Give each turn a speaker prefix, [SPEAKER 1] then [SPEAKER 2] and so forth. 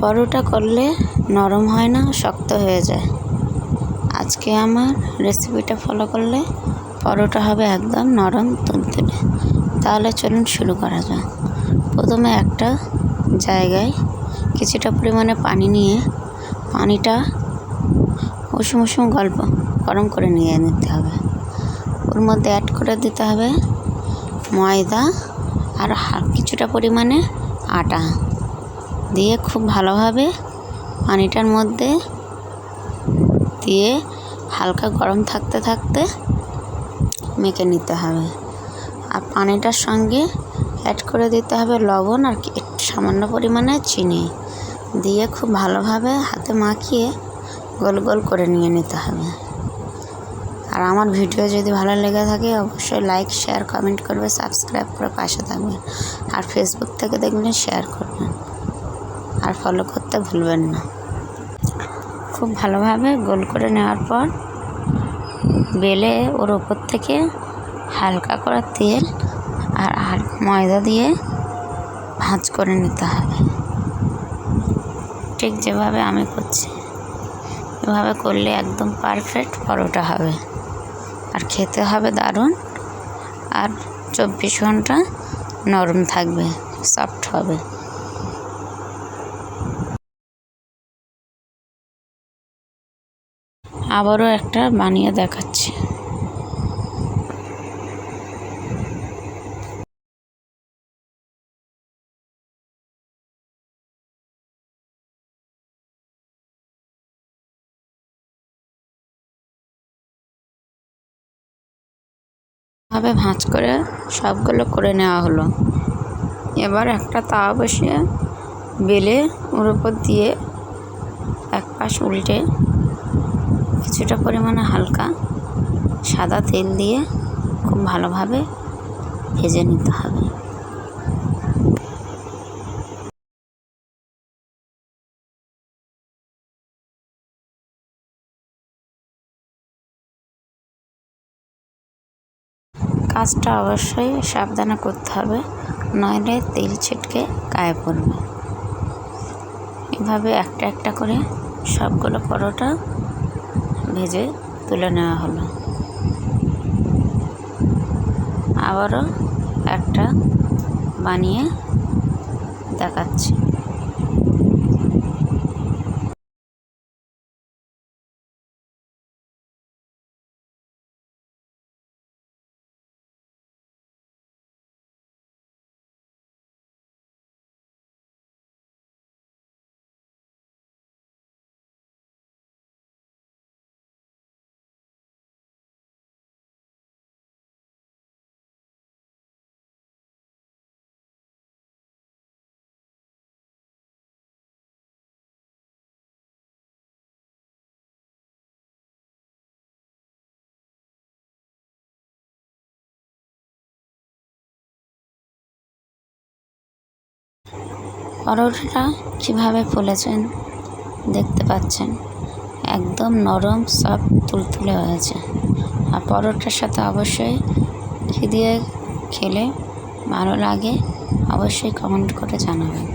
[SPEAKER 1] পরোটা করলে নরম হয় না, শক্ত হয়ে যায়। আজকে আমার রেসিপিটা ফলো করলে পরোটা হবে একদম নরম তুলতুলে তাহলে চলুন শুরু করা যাক। প্রথমে একটা জায়গায় কিছুটা পরিমাণে পানি নিয়ে পানিটা উষুম উষুম গল্প গরম করে নিয়ে নিতে হবে। ওর মধ্যে অ্যাড করে দিতে হবে ময়দা আর কিছুটা পরিমাণে আটা। দিয়ে খুব ভালোভাবে পানিটার মধ্যে দিয়ে হালকা গরম থাকতে থাকতে মেখে নিতে হবে। আর পানিটার সঙ্গে অ্যাড করে দিতে হবে লবণ আর সামান্য পরিমাণে চিনি। দিয়ে খুব ভালোভাবে হাতে মাখিয়ে গোল গোল করে নিয়ে নিতে হবে। আর আমার ভিডিও যদি ভালো লেগে থাকে অবশ্যই লাইক শেয়ার কমেন্ট করবে সাবস্ক্রাইব করে পাশে থাকবেন আর ফেসবুক থেকে দেখবেন শেয়ার করবেন। আর ফলো করতে ভুলবেন না। খুব ভালোভাবে গোল করে নেওয়ার পর বেলে ওর ওপর থেকে হালকা করে তেল আর আর ময়দা দিয়ে ভাঁজ করে নিতে হবে। ঠিক যেভাবে আমি করছি, এভাবে করলে একদম পারফেক্ট পরোটা হবে। আর খেতে হবে দারুণ আর চব্বিশ ঘণ্টা নরম থাকবে সফট হবে। আবারও একটা বানিয়ে দেখাচ্ছি। ভাবে ভাঁজ করে সবগুলো করে নেওয়া হলো। এবার একটা তাওয়া বসিয়ে বেলে ওর উপর দিয়ে এক পাশ উল্টে কিছুটা পরিমাণে হালকা সাদা তেল দিয়ে খুব ভালোভাবে ভেজে নিতে হবে। কাজটা অবশ্যই সাবধানে করতে হবে, নইলে তেল ছিটকে গায়ে পড়বে। এভাবে একটা একটা করে সবগুলো পরোটা ভেজে তুলে নেওয়া হলো। আবারও একটা বানিয়ে দেখাচ্ছি। পরোটাটা কীভাবে ফুলেছেন দেখতে পাচ্ছেন। একদম নরম, সব তুলতুলে হয়েছে। আর পরোটার সাথে অবশ্যই ঘি দিয়ে খেলে ভালো লাগে, অবশ্যই কমেন্ট করে জানাবেন।